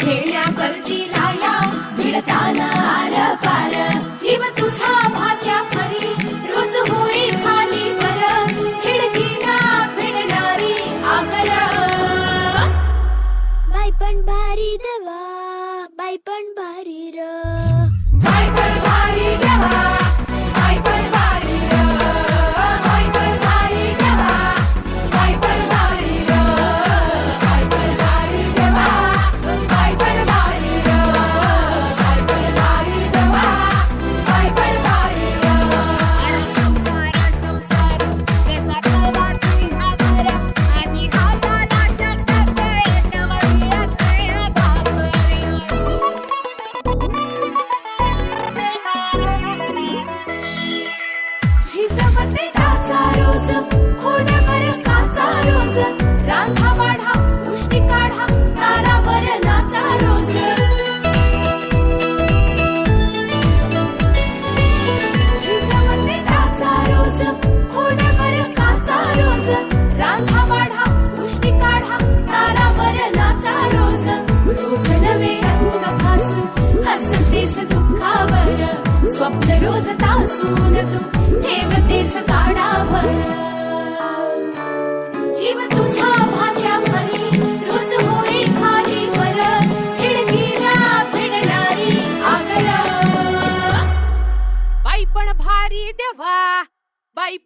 खेळण्या करतो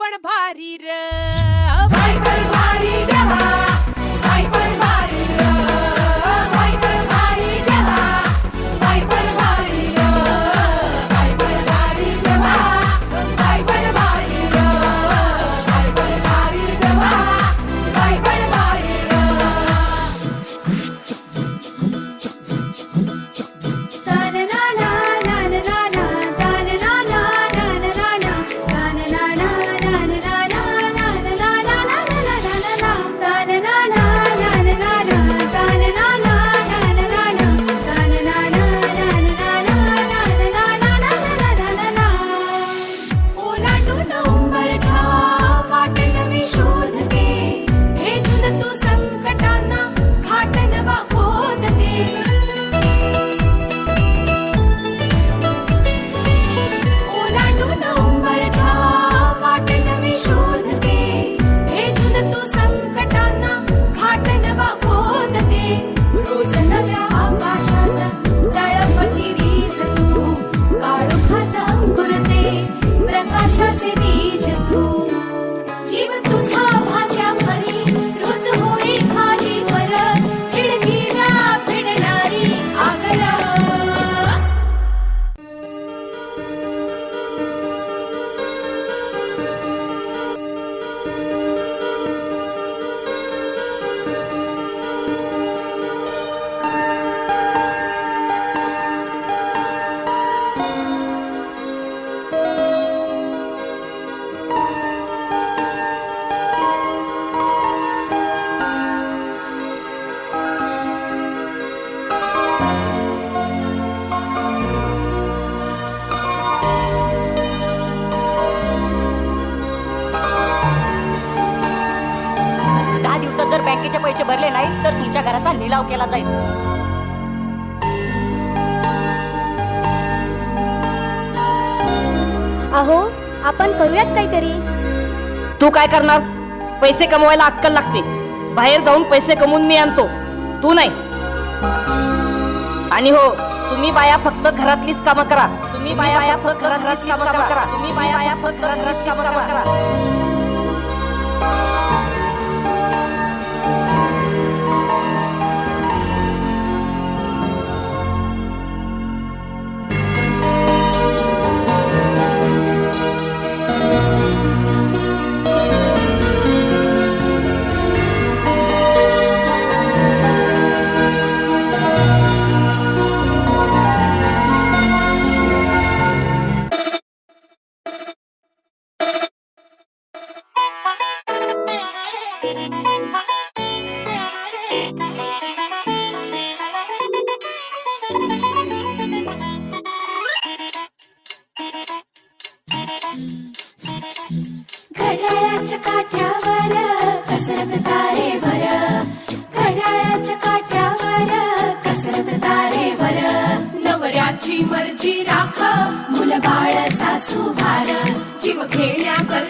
पण भारी र. बाकीचे पैसे भरले नाही तर तुमच्या घराचा लिलाव केला जाईल. अहो आपण करूयात काहीतरी? तू काय करणार? पैसे कमवायला अक्कल लागते. बाहेर जाऊन पैसे कमवून मी आणतो. तू नाही. आणि हो तुम्ही बाया फक्त घरातलीच कामं करा. तुम्ही बाया फक्त घरातलीच कामं करा. तुम्ही बाया फक्त घरातलीच कामं करा. मुलं बाळ सासू भार जीव कर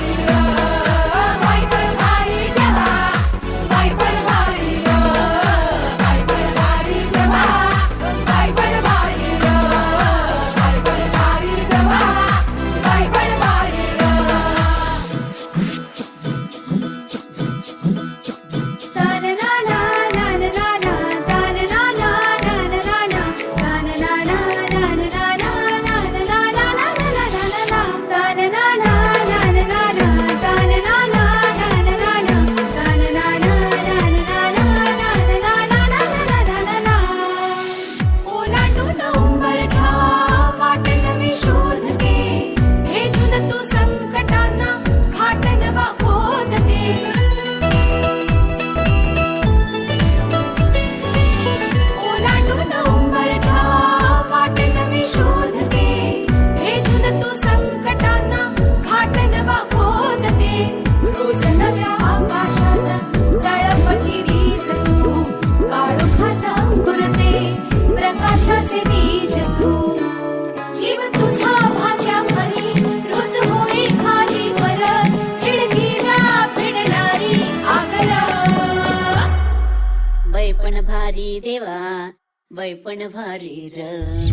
देवा बायपण भारी र.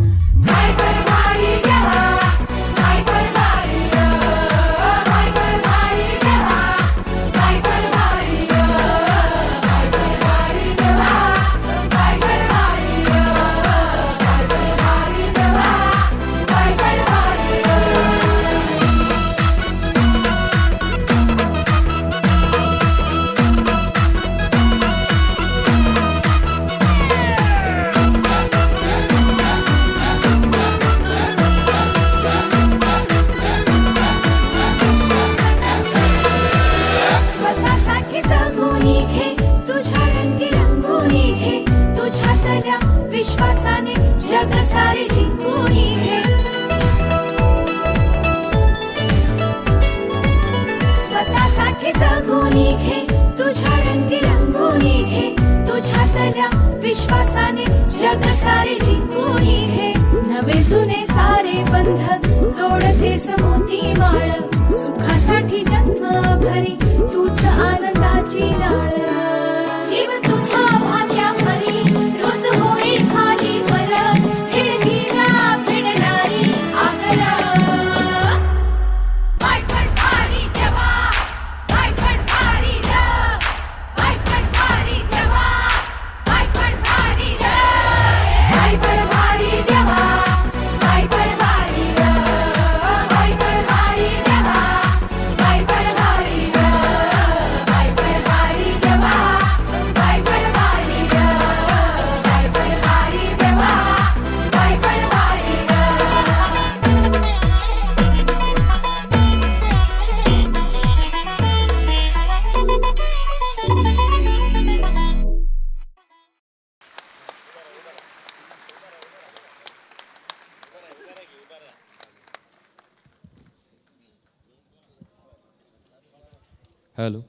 हॅलो.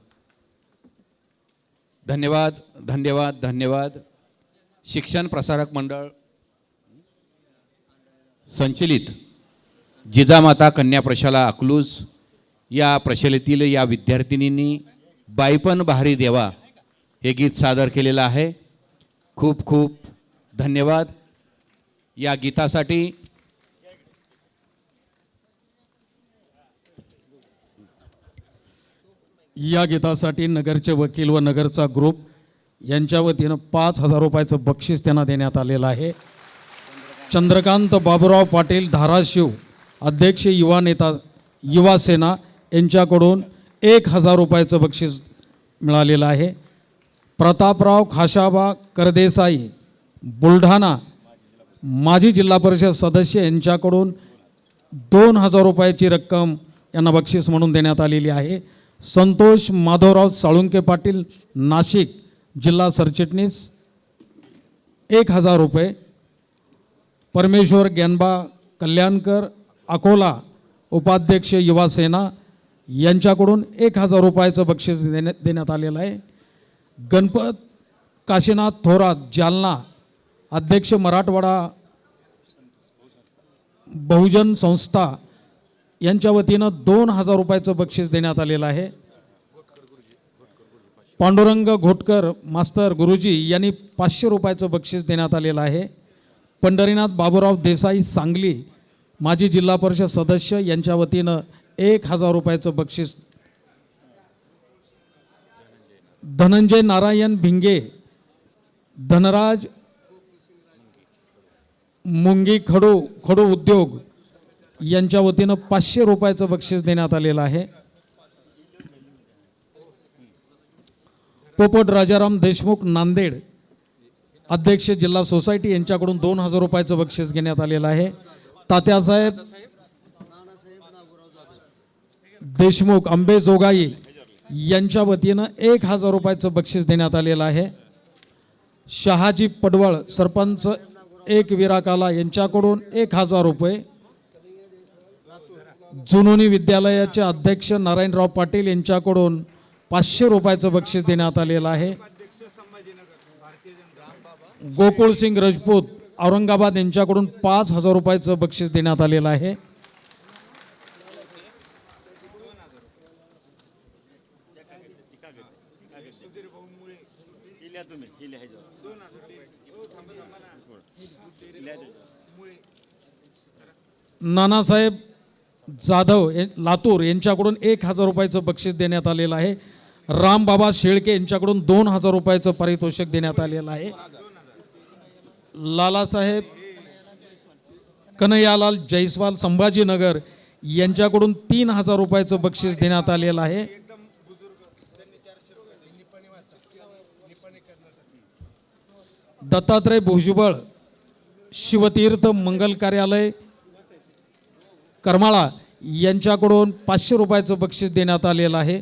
धन्यवाद धन्यवाद धन्यवाद. शिक्षण प्रसारक मंडळ संचलित जिजामाता कन्या प्रशाला अकलूज. या प्रशालेतील या विद्यार्थिनींनी बाईपण बहारी देवा हे गीत सादर केलेलं आहे. खूप खूप धन्यवाद. या गीतासाठी या गीतासाठी नगरचे वकील व नगरचा ग्रुप यांच्या वतीनं पाच हजार रुपयाचं बक्षीस त्यांना देण्यात आलेलं आहे. चंद्रकांत बाबुराव पाटील धाराशिव अध्यक्ष युवा नेता युवा सेना यांच्याकडून एक हजार रुपयाचं बक्षीस मिळालेलं आहे. प्रतापराव खाशाबा करदेसाई बुलढाणा माजी जिल्हा परिषद सदस्य यांच्याकडून दोन हजार रुपयाची रक्कम यांना बक्षीस म्हणून देण्यात आलेली आहे. संतोष माधवराव साळुंके पाटील नाशिक जिल्हा सरचिटणीस एक हजार रुपये. परमेश्वर गॅनबा कल्याणकर अकोला उपाध्यक्ष युवा सेना यांच्याकडून एक हजार रुपयाचं बक्षीस देण्या देण्यात आलेलं आहे. गणपत काशीनाथ थोरात जालना अध्यक्ष मराठवाडा बहुजन संस्था यांच्या वतीनं दोन हजार रुपयाचं बक्षीस देण्यात आलेलं आहे. पांडुरंग घोटकर मास्तर गुरुजी यांनी पाचशे रुपयाचं बक्षीस देण्यात आलेलं आहे. पंढरीनाथ बाबूराव देसाई सांगली माजी जिल्हा परिषद सदस्य यांच्या वतीनं एक हजार रुपयाचं बक्षीस धनंजय नारायण भिंगे धनराज मुंगी खडू खडू उद्योग यांच्या वतीनं पाचशे रुपयाचं बक्षीस देण्यात आलेलं आहे. पोपट राजाराम देशमुख नांदेड अध्यक्ष जिल्हा सोसायटी यांच्याकडून दोन हजार रुपयाचं बक्षीस घेण्यात आलेलं आहे. तात्यासाहेब देशमुख अंबेजोगाई यांच्या वतीनं एक हजार रुपयाचं बक्षीस देण्यात आलेलं आहे. शहाजी पडवळ सरपंच एक विराकाला यांच्याकडून एक हजार रुपये जुनोनी विद्यालयाचे अध्यक्ष नारायणराव पाटील यांच्याकडून पाचशे रुपयाचं बक्षीस देण्यात आलेलं आहे. गोकुळ सिंग राजपूत औरंगाबाद यांच्याकडून पाच हजार रुपयाचं बक्षीस देण्यात आलेलं आहे. नानासाहेब जाधव लातूर यांच्याकडून एक हजार रुपयाचं बक्षीस देण्यात आलेलं आहे. रामबाबा शेळके यांच्याकडून दोन हजार रुपयाचं पारितोषिक देण्यात आलेलं आहे. लालासाहेब कन्हैयालाल जयस्वाल संभाजीनगर यांच्याकडून तीन हजार रुपयाचं बक्षीस देण्यात आलेलं आहे. दत्तात्रय भुजबळ शिवतीर्थ मंगल कार्यालय करमाळा यांच्याकडून पाचशे रुपयाचं बक्षीस देण्यात आलेलं आहे.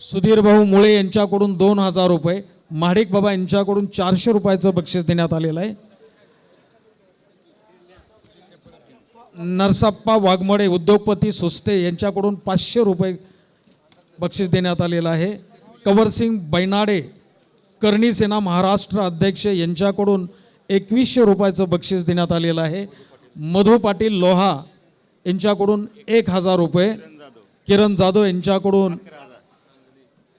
सुधीर भाऊ मुळे यांच्याकडून दोन हजार रुपये महाडिक बाबा यांच्याकडून चारशे रुपयाचं बक्षीस देण्यात आलेलं आहे. नरसप्पा वाघमडे उद्योगपती सुस्ते यांच्याकडून पाचशे रुपये बक्षीस देण्यात आलेलं आहे. कंवरसिंग बैनाडे करणी सेना महाराष्ट्र अध्यक्ष यांच्याकडून एकवीसशे रुपयाचं बक्षीस देण्यात आलेलं आहे. मधु पाटील लोहा यांच्याकडून एक हजार रुपये किरण जाधव यांच्याकडून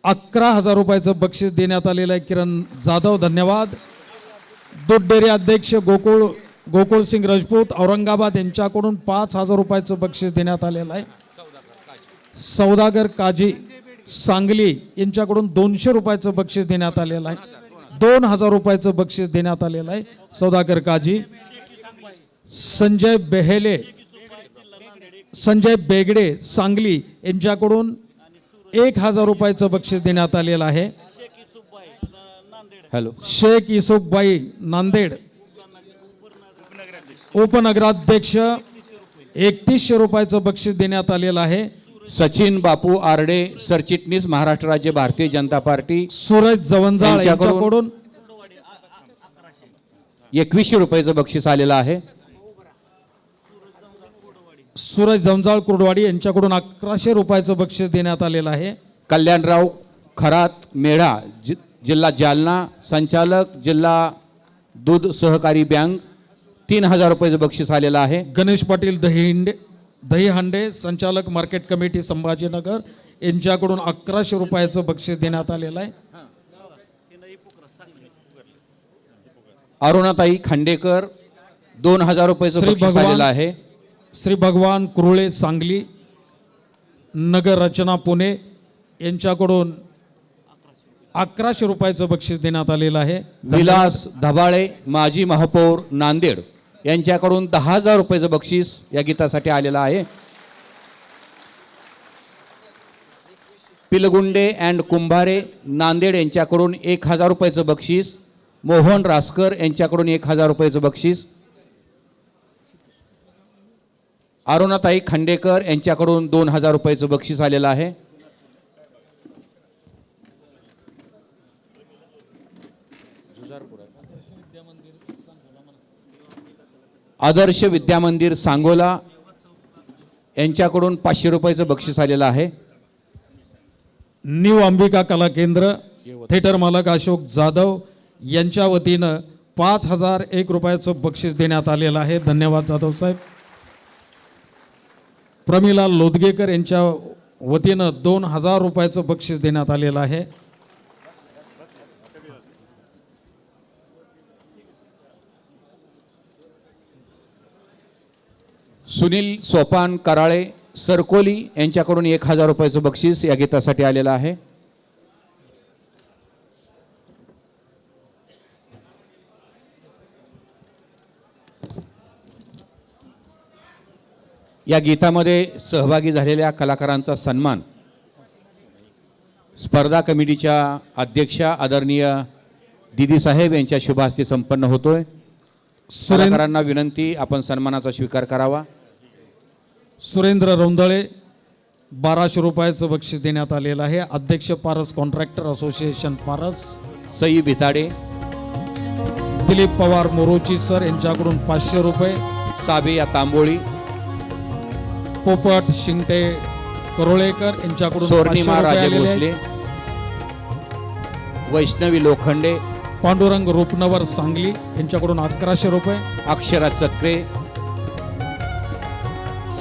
अकरा हजार रुपयाचं बक्षीस देण्यात आलेलं आहे. किरण जाधव धन्यवाद. दूध डेअरी अध्यक्ष गोकुळ गोकुळ सिंग राजपूत औरंगाबाद यांच्याकडून पाच हजार रुपयाचं बक्षीस देण्यात आलेलं आहे. सौदागर काजी सांगली यांच्याकडून दोनशे रुपयाचं बक्षीस देण्यात आलेलं आहे. दोन हजार रुपयाचं बक्षीस देण्यात आलेलं आहे. सौदागर काजी संजय बेहेले संजय बेगडे सांगली यांच्याकडून एक हजार रुपयाचं बक्षीस देण्यात आलेलं आहे. हॅलो. शेख युसुफबाई नांदेड उपनगराध्यक्ष एकतीसशे रुपयाचं बक्षीस देण्यात आलेलं आहे. सचिन बापू आरडे सरचिटणीस महाराष्ट्र राज्य भारतीय जनता पार्टी सूरज जवंजाळ यांच्याकडून- यांच्याकडून एकवीसशे रुपयाचं बक्षीस आलेलं आहे. सूरज जमजाळ कुर्डवाडी यांच्याकडून अकराशे रुपयाचं बक्षीस देण्यात आलेलं आहे. कल्याणराव खरात मेढा जि जिल्हा जालना संचालक जिल्हा दूध सहकारी बँक तीन हजार रुपयाचं बक्षीस आलेलं आहे. गणेश पाटील दहिंडे दहीहंडे संचालक मार्केट कमिटी संभाजीनगर यांच्याकडून अकराशे रुपयाचं बक्षीस देण्यात आलेलं आहे. अरुणाताई खांडेकर दोन हजार रुपयाचं बक्षीस आलेलं आहे. श्री भगवान कुरुळे सांगली नगर रचना पुणे यांच्याकडून अकराशे रुपयाचं बक्षीस देण्यात आलेलं आहे. विलास धबाळे माजी महापौर नांदेड यांच्याकडून दहा हजार रुपयाचं बक्षीस या गीतासाठी आलेलं आहे. पिलगुंडे अँड कुंभारे नांदेड यांच्याकडून एक हजार रुपयाचं बक्षीस मोहन रासकर यांच्याकडून एक हजार रुपयाचं बक्षीस अरुणाताई खांडेकर यांच्याकडून दोन हजार रुपयाचं बक्षीस आलेलं आहे. आदर्श विद्यामंदिर सांगोला यांच्याकडून पाचशे रुपयाचं बक्षीस आलेलं आहे. न्यू अंबिका कला केंद्र थिएटर मालक अशोक जाधव यांच्या वतीनं पाच हजार एक रुपयाचं बक्षीस देण्यात आलेलं आहे. धन्यवाद जाधव साहेब. प्रमिला लोदगेकर यांच्या वतीनं दोन हजार रुपयाचं बक्षीस देण्यात आलेलं आहे. सुनील सोपान कराळे सरकोली यांच्याकडून एक हजार रुपयाचं बक्षीस या गीतासाठी आलेलं आहे. या गीतामध्ये सहभागी झालेल्या कलाकारांचा सन्मान स्पर्धा कमिटीच्या अध्यक्षा आदरणीय दिदी साहेब यांच्या शुभ हस्ते संपन्न होतोय. सुरेंद्र कलाकारांना विनंती आपण सन्मानाचा स्वीकार करावा. सुरेंद्र रौंदळे बाराशे रुपयाचं बक्षीस देण्यात आलेलं आहे. अध्यक्ष Paras contractor association Paras. Sai Bhitade. Dilip Pawar मोरोची sir यांच्याकडून पाचशे रुपये. साबिया तांबोळी. पोपट शिंगटे करोळेकर यांच्याकडून स्वर्णिमा 500 रुपये राजे आलेले भोसले. आहेत. वैष्णवी लोखंडे. पांडुरंग रूपनवर सांगली यांच्याकडून अकराशे रुपये. अक्षरा चक्रे.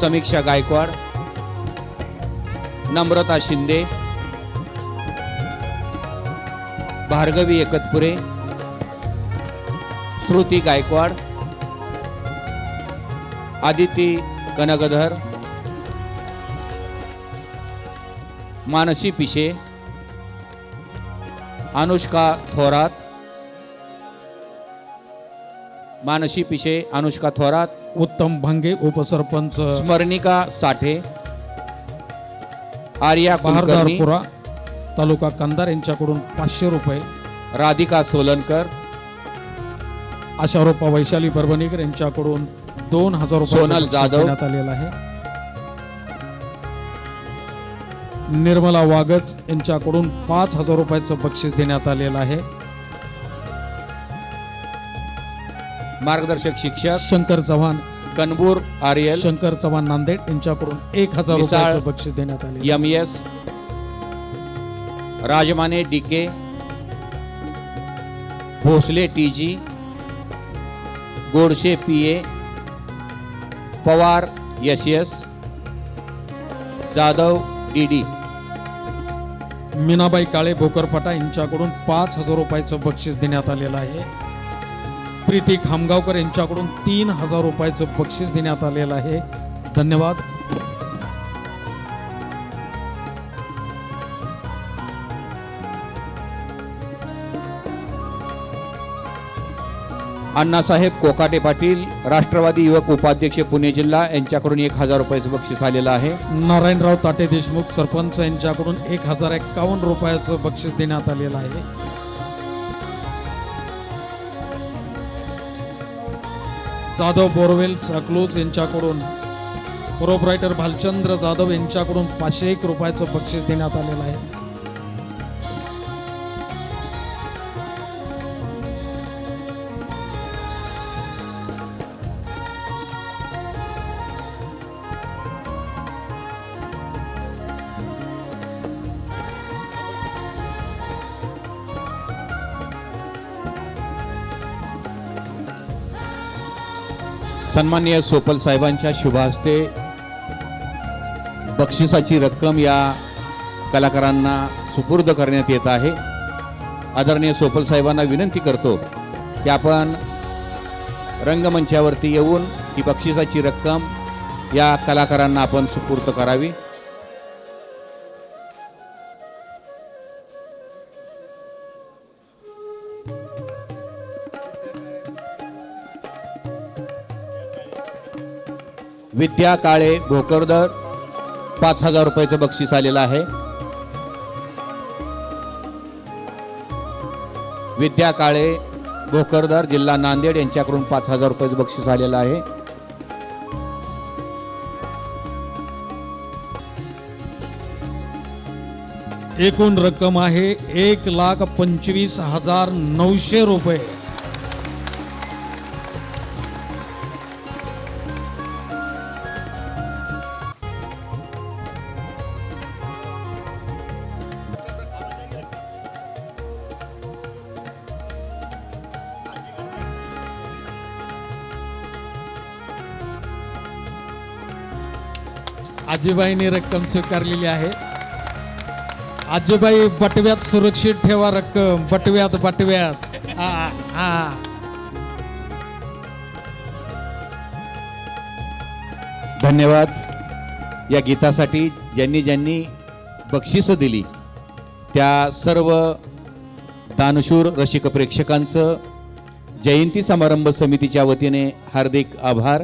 समीक्षा गायकवाड. नम्रता शिंदे. भार्गवी एकतपुरे. श्रुती गायकवाड. आदिती कनगधर मानसी पिशे अनुष्का थोरात मानसी पिशे अनुष्का थोरात उत्तम भांगे उपसरपंच स्मरणिका साठे आर्या कुलकर्णी बहारदारपुरा तालुका कंधार यांच्याकडून पाचशे रुपये राधिका सोलनकर आशारोपा वैशाली परभणीकर यांच्याकडून दोन हजार रुपये सोनल जाधव. देण्यात आलेला आहे निर्मला वागच यांच्याकडून पाच हजार रुपयाचं बक्षीस देण्यात आलेलं आहे मार्गदर्शक शिक्षक शंकर चव्हाण कनबूर आर्यल शंकर चव्हाण नांदेड यांच्याकडून एक हजार मिसाळ. रुपयाचं बक्षीस देण्यात आले M S Rajmane D K Bhosale T G Godshe P A Pawar S S Jadhav D Meenabai Kale Bhokarphata यांच्याकडून पाच हजार रुपयाचं बक्षीस देण्यात आलेलं आहे. प्रीती खामगावकर यांच्याकडून तीन हजार रुपयाचं बक्षीस देण्यात आलेलं आहे. धन्यवाद. अण्णासाहेब कोकाटे पाटील राष्ट्रवादी युवक उपाध्यक्ष पुणे जिल्हा यांच्याकडून एक हजार रुपयाचं बक्षीस आलेलं आहे. नारायणराव ताटे देशमुख सरपंच यांच्याकडून एक हजार एक्कावन्न रुपयाचं बक्षीस देण्यात आलेलं आहे. जाधव बोरवेल साकलोज यांच्याकडून प्रोपरायटर भालचंद्र जाधव यांच्याकडून पाचशे एक रुपयाचं बक्षीस देण्यात आलेलं आहे. सन्माननीय सोपल साहेबांच्या शुभ हस्ते बक्षिसाची रक्कम या कलाकारांना सुपूर्द करण्यात येत आहे. आदरणीय सोपल साहेबांना विनंती करतो की आपण रंगमंचावरती येऊन ही बक्षिसाची रक्कम या कलाकारांना आपण सुपूर्द करावी. विद्या काळे भोकरदर पाच हजार रुपयाचं बक्षीस आलेलं आहे. विद्या काळे भोकरदर जिल्हा नांदेड यांच्याकडून पाच हजार रुपयाचं बक्षीस आलेलं आहे. एकूण रक्कम आहे एक लाख पंचवीस हजार नऊशे रुपये. आजीबाईंनी रक्कम स्वीकारलेली आहे. आजीबाई बटव्यात सुरक्षित ठेवा रक्कम बटव्यात बटव्यात. हा, हा. धन्यवाद. या गीतासाठी ज्यांनी ज्यांनी बक्षिसं दिली त्या सर्व दानशूर रसिक प्रेक्षकांचं जयंती समारंभ समितीच्या वतीने हार्दिक आभार.